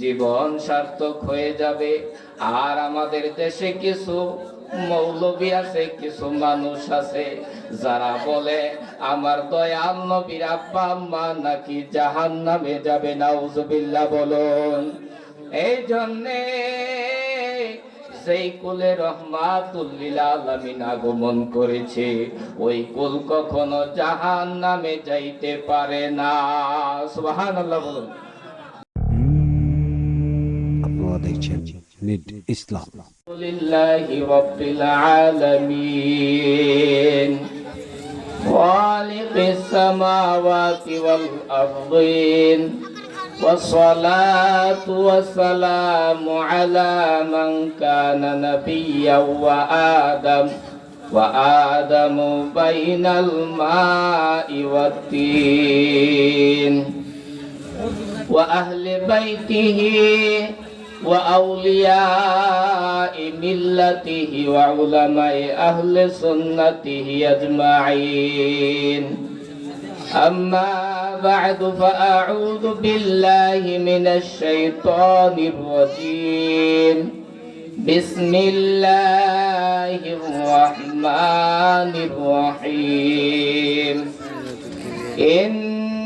জীবন সার্থক হয়ে যাবে। আর আমাদের দেশে কিছু মৌলবী আছে, কিছু মানুষ আছে, যারা বলে, আমার দয়াল নবীর আব্বা আম্মা নাকি জাহান নামে যাবে? নাউজুবিল্লাহ, বলুন। এই জন্যে সেই কুলে রহমাতুল্লিল আলামিন আগমন করেছে, ওই কুল কখনো জাহান নামে যাইতে পারে না। সুবহানাল্লাহ, বলুন। আপনারা দেখছেন নিড ইসলাম لله رب العالمين خالق السماوات والأرضين والصلاة والسلام على من كان نبيا وآدم وآدم بين الماء والتين وأهل بيته وأولياء ملته وعلماء أهل سنته أجمعين. أما بعد فأعوذ بالله من الشيطان الرجيم. بسم الله الرحمن الرحيم. إن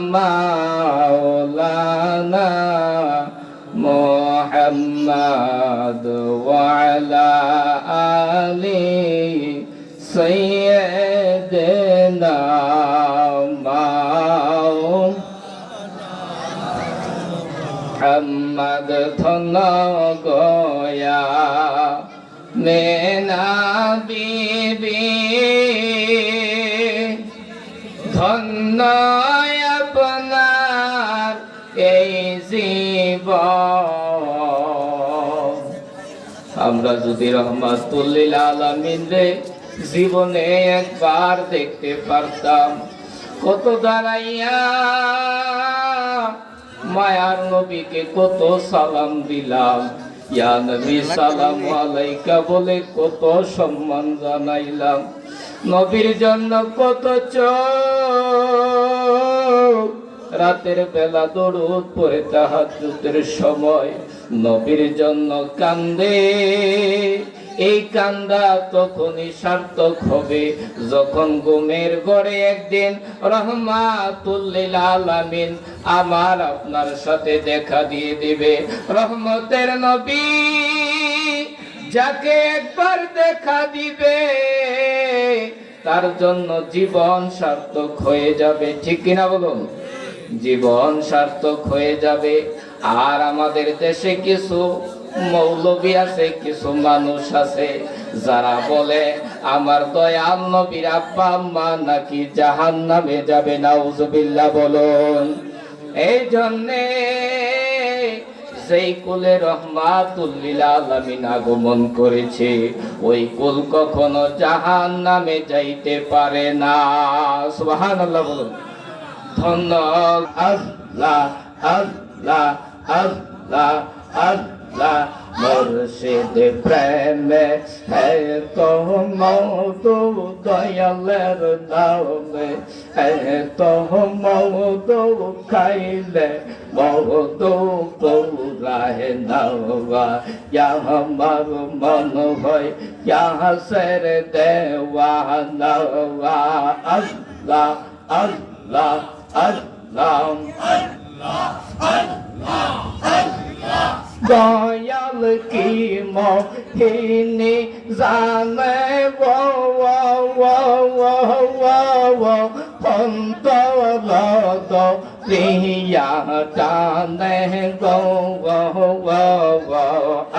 مولانا محمد وعلى آل سيدنا محمد ثنا گویا نے এই আমরা যদি রহমাতুল্লিল আলমিন রে, জীবনে একবার দেখতে পারতাম কত দাঁড়াইয়া, মায়ার নবীকে কত সালাম দিলাম। ইয়া সালাম বলে কত সম্মান জানাইলাম। নবীর জন্য কত চোখ রাতের বেলা দরুদ পরে তাহাজ্জুদের সময় নবীর জন্য কান্দে। এই কান্দা তখনই সার্থক হবে যখন ঘুমের ঘরে একদিন রহমাতুল্লিল আলামিন আমার আপনার সাথে দেখা দিয়ে দিবে। রহমতের নবী যাকে একবার দেখা দিবে, তার জন্য জীবন সার্থক হয়ে যাবে। ঠিক কিনা বলুন? জীবন সার্থক হয়ে যাবে। আর আমাদের দেশে কিছু মৌলবী আছে, কিছু মানুষ আছে, যারা বলে, আমার দয়াল নবীর আব্বা আম্মা নাকি জাহান নামে যাবে, নাউজুবিল্লাহ, বলুন। এই জন্যে সেই কুলে রহমাতুল্লিল আলামিন আগমন করেছে, ওই কুল কখনো জাহান নামে যাইতে পারে না। সুবহানাল্লাহ বলুন। ধন্য আল্লাহ আল্লাহ আল্লাহ আল্লাহ, মুর্শিদ প্রেমে হে তো মৌতু, দয়ালের নামে হে তো মৌতু, খাইলে মৌতু পৌরাহে নাওয়া। ইয়া আমার মন হয় ইয়া সের দেওয়া নাওয়া। আল্লাহ আল্লাহ আল্লাহ দয়াল কি মোহিনী জানে ও অন্তর প্রিয়া টানে গো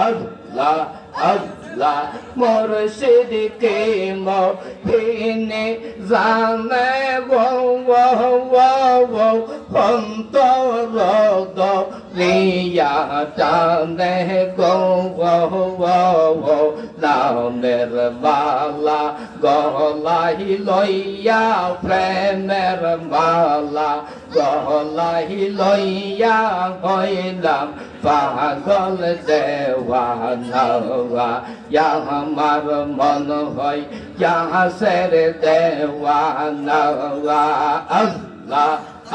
আল্লাহ আল্লাহ মুর্শিদ কে মোহিনী জানে ও অন্তর ni ya cha ne go wo wo wo na ne va la go la hi lo ya pre ne va la go la hi lo ya hoi lam pha go le de wa na wa ya ma ra ma no hoi ya se re de wa na wa Allah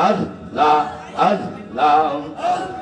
Allah Allah Allah